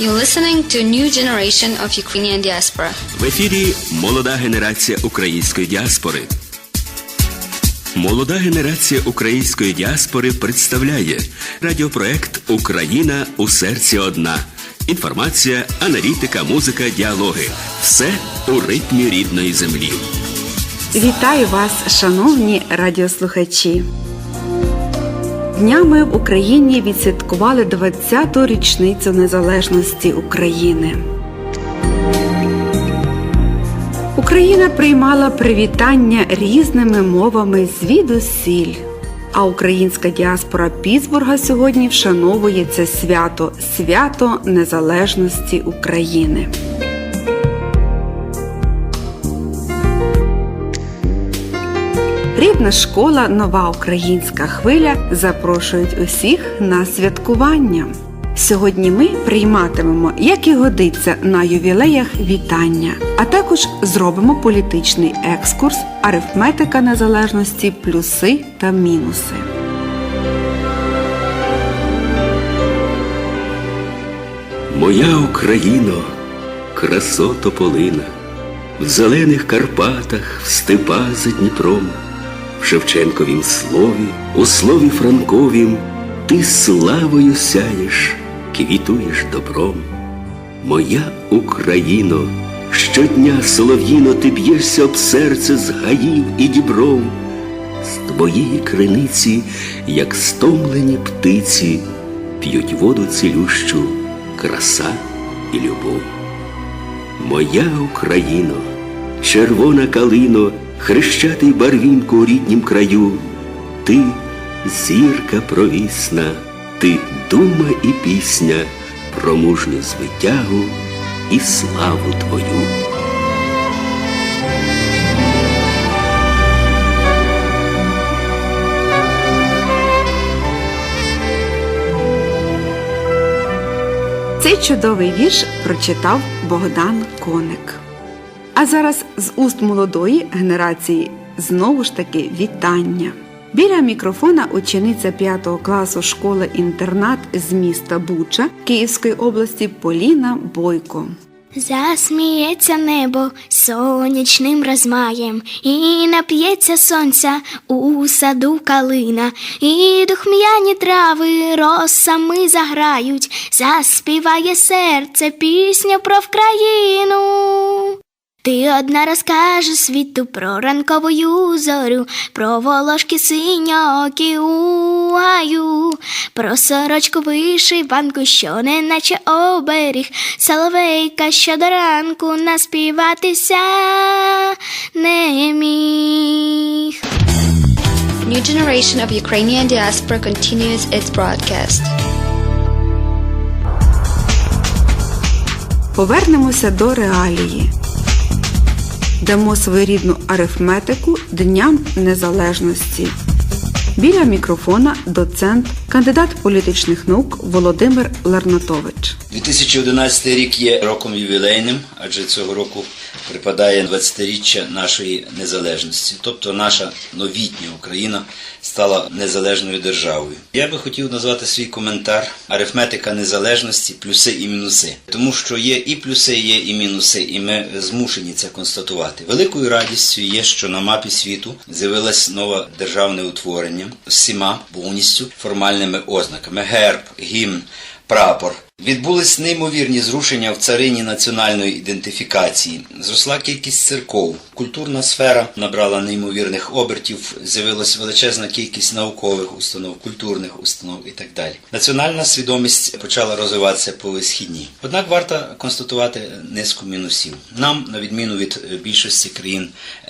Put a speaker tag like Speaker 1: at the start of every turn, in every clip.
Speaker 1: You're listening to new generation of Ukrainian diaspora.
Speaker 2: В ефірі молода генерація української діаспори. Молода генерація української діаспори представляє радіопроект Україна у серці одна. Інформація, аналітика, музика, діалоги. Все у ритмі рідної землі.
Speaker 3: Вітаю вас, шановні радіослухачі. Днями в Україні відсвяткували 20-ту річницю незалежності України. Україна приймала привітання різними мовами звідусіль. А українська діаспора Пітсбурга сьогодні вшановує це свято свято Незалежності України. Рідна школа Нова Українська хвиля запрошують усіх на святкування. Сьогодні ми прийматимемо, як і годиться на ювілеях вітання, а також зробимо політичний екскурс, арифметика незалежності, плюси та мінуси.
Speaker 2: Моя Україно, красо тополина, в зелених Карпатах, в степа за Дніпром, в Шевченковім слові, у слові Франковім ти славою сяєш, квітуєш добром. Моя Україно, щодня солов'їно ти б'єшся об серце з гаїв і дібров, з твоєї криниці, як стомлені птиці, п'ють воду цілющу краса і любов. Моя Україно, червона калино, хрещатий барвінку у ріднім краю, ти зірка провісна, ти дума і пісня про мужню звитягу і славу твою.
Speaker 3: Цей чудовий вірш прочитав Богдан Коник. А зараз з уст молодої генерації знову ж таки вітання. Біля мікрофона учениця 5 класу школи-інтернат з міста Буча Київської області Поліна Бойко.
Speaker 4: Засміється небо сонячним розмаєм, і нап'ється сонця у саду калина, і духм'яні трави росами заграють, заспіває серце пісню про Вкраїну. Ти одна розкажеш світу про ранкову зорю, про волошки синьокі у гаю, про сорочку вишиванку, що не наче оберіг, соловейка, що до ранку наспіватися не міг.
Speaker 1: New generation of Ukrainian diaspora continues its broadcast.
Speaker 3: Повернемося до реалії. Дамо своєрідну арифметику Дням Незалежності. Біля мікрофона доцент, кандидат політичних наук Володимир Лернатович.
Speaker 5: 2011 рік є роком ювілейним, адже цього року припадає 20-річчя нашої незалежності. Тобто наша новітня Україна стала незалежною державою. Я би хотів назвати свій коментар арифметика незалежності, плюси і мінуси. Тому що є і плюси, є і мінуси, і ми змушені це констатувати. Великою радістю є, що на мапі світу з'явилось нове державне утворення з всіма повністю формальними ознаками: герб, гімн, прапор. Відбулись неймовірні зрушення в царині національної ідентифікації. Зросла кількість церков, культурна сфера набрала неймовірних обертів, з'явилась величезна кількість наукових установ, культурних установ і так далі. Національна свідомість почала розвиватися по висхідній. Однак варто констатувати низку мінусів. Нам, на відміну від більшості країн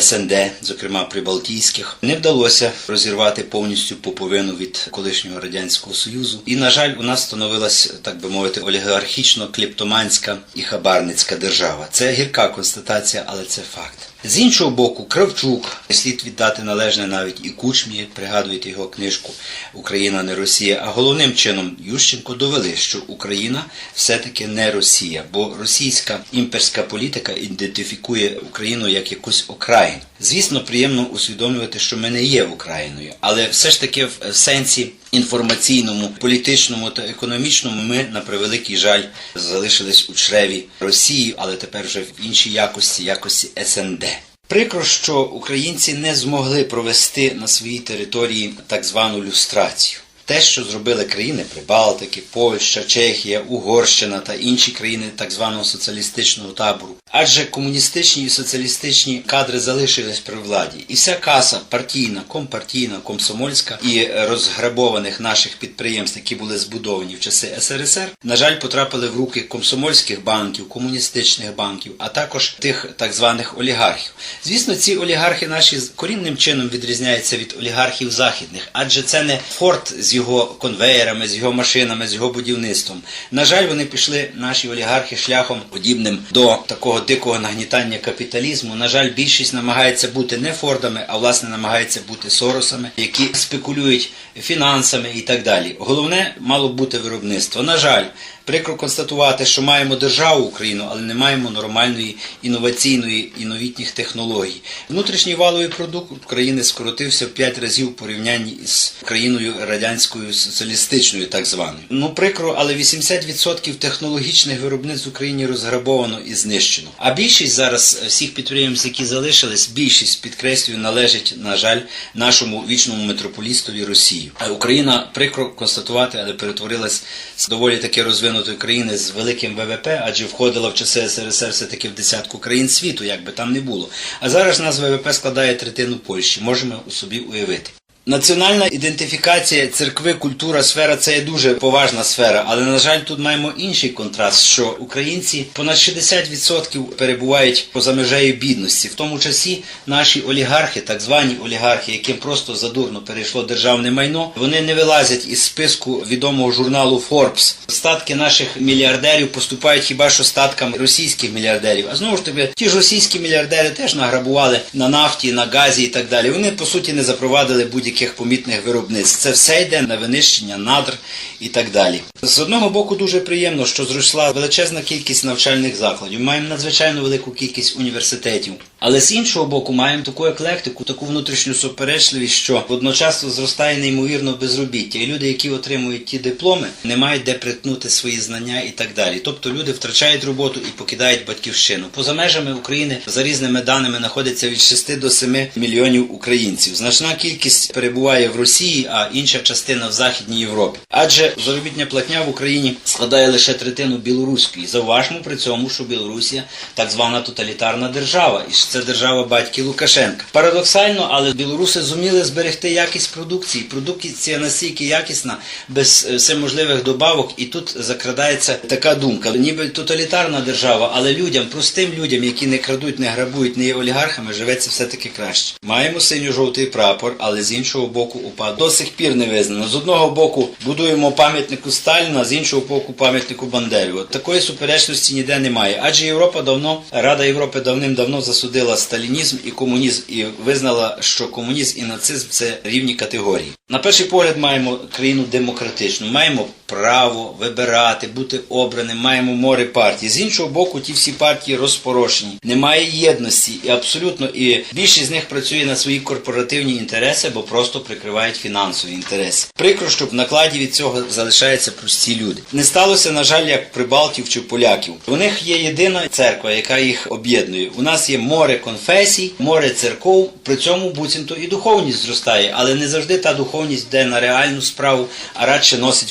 Speaker 5: СНД, зокрема прибалтійських, не вдалося розірвати повністю поповину від колишнього радянського союзу. І на жаль, у нас становилась так би мовити олігархічно клептоманська і хабарницька держава. Це гірка констатація, але це факт. З іншого боку, Кравчук слід віддати належне навіть і Кучмі, пригадуєте його книжку Україна не Росія. А головним чином Ющенко довели, що Україна все-таки не Росія, бо російська імперська політика ідентифікує Україну як якусь окраїну. Звісно, приємно усвідомлювати, що ми не є Україною, але все ж таки в сенсі інформаційному, політичному та економічному ми на превеликий жаль залишились у чреві Росії, але тепер вже в іншій якості, якості СНД. Прикро, що українці не змогли провести на своїй території так звану люстрацію. Те, що зробили країни Прибалтики, Польща, Чехія, Угорщина та інші країни так званого соціалістичного табору. Адже комуністичні і соціалістичні кадри залишились при владі. І вся каса партійна, компартійна, комсомольська і розграбованих наших підприємств, які були збудовані в часи СРСР, на жаль, потрапили в руки комсомольських банків, комуністичних банків, а також тих так званих олігархів. Звісно, ці олігархи наші корінним чином відрізняються від олігархів західних, адже це не форт з його конвеєрами, з його машинами, з його будівництвом. На жаль, вони пішли наші олігархи шляхом подібним до такого дикого нагнітання капіталізму. На жаль, більшість намагається бути не фордами, а власне намагається бути соросами, які спекулюють фінансами і так далі. Головне мало бути виробництво. На жаль, прикро констатувати, що маємо державу Україну, але не маємо нормальної інноваційної і новітніх технологій. Внутрішній валовий продукт України скоротився в 5 разів в порівнянні з країною радянською соціалістичною, так званою. Ну прикро, але 80% технологічних виробництв в Україні розграбовано і знищено. А більшість зараз всіх підприємств, які залишились, більшість підкреслюю, належить, на жаль, нашому вічному метрополістові Росії. А Україна прикро констатувати, але перетворилась з доволі таки розвинутої країни з великим ВВП, адже входила в часи СРСР все таки в десятку країн світу, як би там не було. А зараз нас ВВП складає третину Польщі. Можемо у собі уявити. Національна ідентифікація церкви, культура, сфера це є дуже поважна сфера, але на жаль, тут маємо інший контраст, що українці понад 60% перебувають поза межею бідності. В тому часі наші олігархи, так звані олігархи, яким просто задурно перейшло державне майно, вони не вилазять із списку відомого журналу Forbes. Статки наших мільярдерів поступають хіба що статкам російських мільярдерів. А знову ж таки, ті ж російські мільярдери теж награбували на нафті, на газі і так далі. Вони по суті не запровадили будь-яких помітних виробництв. Це все йде на винищення надр і так далі. З одного боку, дуже приємно, що зросла величезна кількість навчальних закладів. Маємо надзвичайно велику кількість університетів. Але з іншого боку, маємо таку еклектику, таку внутрішню суперечливість, що одночасно зростає неймовірно безробіття. І люди, які отримують ті дипломи, не мають де притнути свої знання і так далі. Тобто люди втрачають роботу і покидають батьківщину. Поза межами України за різними даними знаходиться від 6 до 7 мільйонів українців. Значна кількість перебуває в Росії, а інша частина в Західній Європі. Адже заробітня платня в Україні складає лише третину білоруської. Зауважмо при цьому, що Білорусія так звана тоталітарна держава, це держава батьки Лукашенка. Парадоксально, але білоруси зуміли зберегти якість продукції. Продукція настільки якісна, без е, всеможливих добавок, і тут закрадається така думка. Ніби тоталітарна держава, але людям, простим людям, які не крадуть, не грабують, не є олігархами, живеться все таки краще. Маємо синьо-жовтий прапор, але з іншого боку, УПА до сих пір не визнано. З одного боку будуємо пам'ятнику Сталіна, з іншого боку пам'ятнику Бандері. От такої суперечності ніде немає. Адже Європа давно, Рада Європи давним-давно засудила сталінізм і комунізм і визнала, що комунізм і нацизм це рівні категорії. На перший погляд маємо країну демократичну, маємо право вибирати, бути обраним, маємо море партій. З іншого боку, ті всі партії розпорошені. Немає єдності і абсолютно і більшість з них працює на свої корпоративні інтереси, бо просто прикривають фінансові інтереси. Прикро, що в накладі від цього залишаються прості люди. Не сталося, на жаль, як прибалтів чи поляків. У них є єдина церква, яка їх об'єднує. У нас є море конфесій, море церков. При цьому буцімто і духовність зростає, але не завжди та духовність йде на реальну справу, а радше носить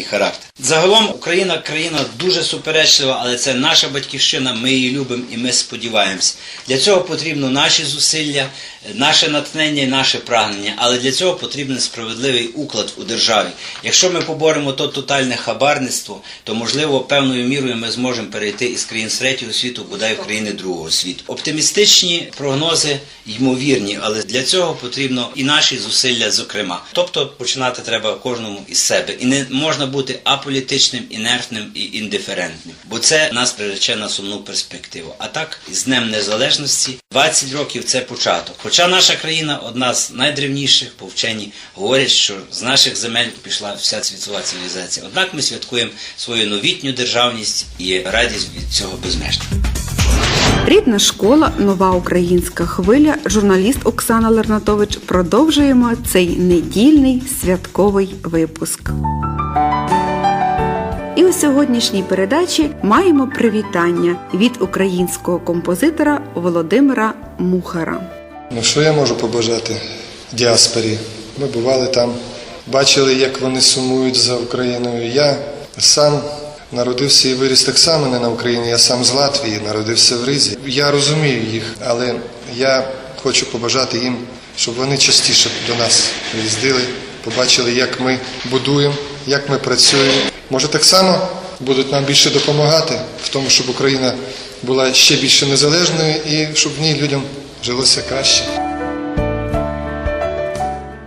Speaker 5: формальний характер. Загалом Україна країна дуже суперечлива, але це наша батьківщина. Ми її любимо і ми сподіваємось. Для цього потрібно наші зусилля, наше натхнення і наше прагнення. Але для цього потрібен справедливий уклад у державі. Якщо ми поборемо то тотальне хабарництво, то можливо певною мірою ми зможемо перейти із країн третього світу, бодай в країни другого світу. Оптимістичні прогнози ймовірні, але для цього потрібно і наші зусилля, зокрема. Тобто починати треба кожному із себе, і не можна бути аполітичним, інертним і індиферентним, бо це нас прирече на сумну перспективу. А так, з Днем Незалежності 20 років це початок. Хоча наша країна одна з найдревніших, по вчені говорять, що з наших земель пішла вся світова цивілізація. Однак ми святкуємо свою новітню державність і радість від цього безмежна.
Speaker 3: Рідна школа, нова українська хвиля. Журналіст Оксана Лернатович. Продовжуємо цей недільний святковий випуск. У сьогоднішній передачі маємо привітання від українського композитора Володимира Мухара.
Speaker 6: Ну що я можу побажати діаспорі? Ми бували там, бачили, як вони сумують за Україною. Я сам народився і виріс так само не на Україні. Я сам з Латвії, народився в Ризі. Я розумію їх, але я хочу побажати їм, щоб вони частіше до нас приїздили, побачили, як ми будуємо, як ми працюємо. Може, так само будуть нам більше допомагати в тому, щоб Україна була ще більше незалежною і щоб в ній людям жилося краще.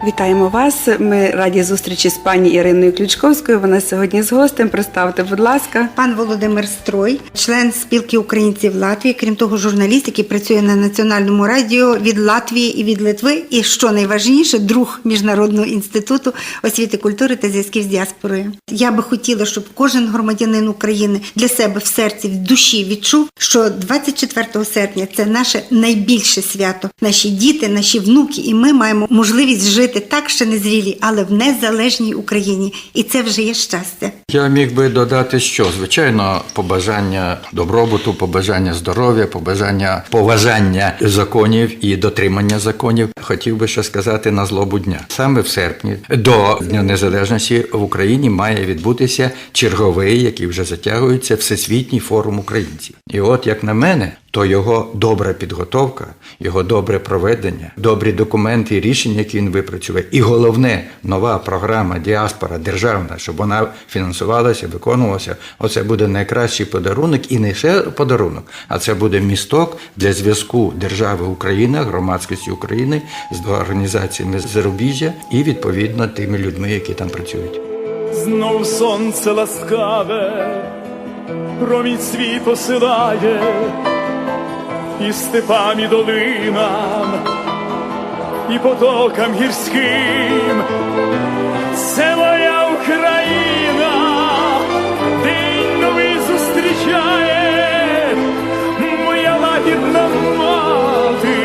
Speaker 3: Вітаємо вас. Ми раді зустрічі з пані Іриною Ключковською. Вона сьогодні з гостем. Представте, будь ласка.
Speaker 7: Пан Володимир Строй, член спілки українців Латвії, крім того, журналіст, який працює на національному радіо від Латвії і від Литви. І що найважливіше, друг міжнародного інституту освіти, культури та зв'язків з діаспорою. Я би хотіла, щоб кожен громадянин України для себе в серці, в душі відчув, що 24 серпня це наше найбільше свято. Наші діти, наші внуки, і ми маємо можливість жити так, ще не зрілі, але в незалежній Україні. І це вже є щастя.
Speaker 8: Я міг би додати, що звичайно, побажання добробуту, побажання здоров'я, побажання поважання законів і дотримання законів. Хотів би ще сказати на злобу дня. Саме в серпні до Дня Незалежності в Україні має відбутися черговий, який вже затягується, всесвітній форум українців. І от як на мене, то його добра підготовка, його добре проведення, добрі документи і рішення, які він випрацює, і головне нова програма діаспора державна, щоб вона фінансувалася, виконувалася. Оце буде найкращий подарунок, і не лише подарунок, а це буде місток для зв'язку держави Україна, громадськості України з організаціями зарубіжжя і відповідно тими людьми, які там працюють.
Speaker 9: Знов сонце ласкаве, промінь свій посилає, і степам, і долинам, і потокам гірським. Це моя Україна, день новий зустрічає, моя лагідна мати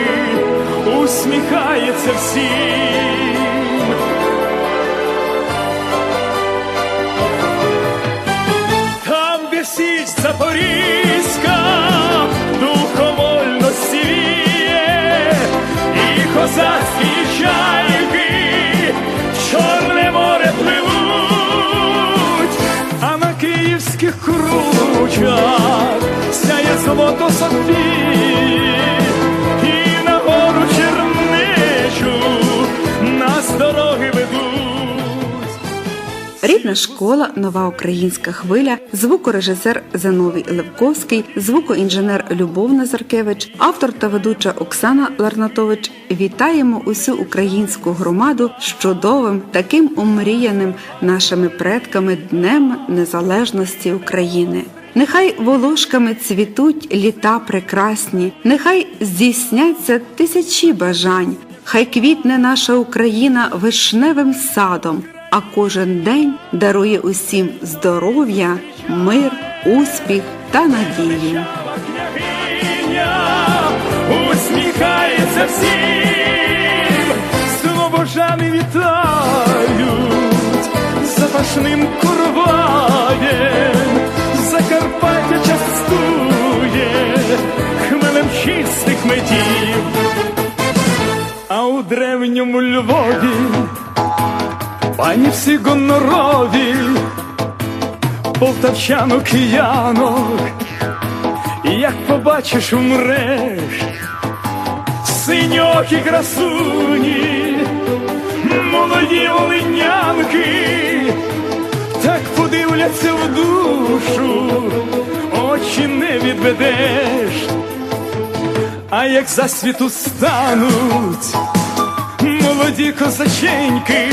Speaker 9: усміхається всім. Козацькі чайки, море пливуть, а на київських кручах сяє золото Софії, і на гору чернечу нас дороги ведуть.
Speaker 3: Рідна школа, нова українська хвиля, звукорежисер Зановій Левковський, звукоінженер Любов Назаркевич, автор та ведуча Оксана Ларнатович. Вітаємо усю українську громаду з чудовим, таким омріяним нашими предками Днем Незалежності України. Нехай волошками цвітуть літа прекрасні, нехай здійсняться тисячі бажань, хай квітне наша Україна вишневим садом, а кожен день дарує усім здоров'я, мир, успіх та надію.
Speaker 9: усміхається всім, слобожани вітають. Запашним курваєм, Закарпаття частує. Хмелем чистих медів, а у древньому Львові пані всі гонорові, полтавчанок киянок, як побачиш умреш, синьокі красуні, молоді олинянки, так подивляться в душу, очі не відведеш, а як засвіту стануть молоді козаченьки,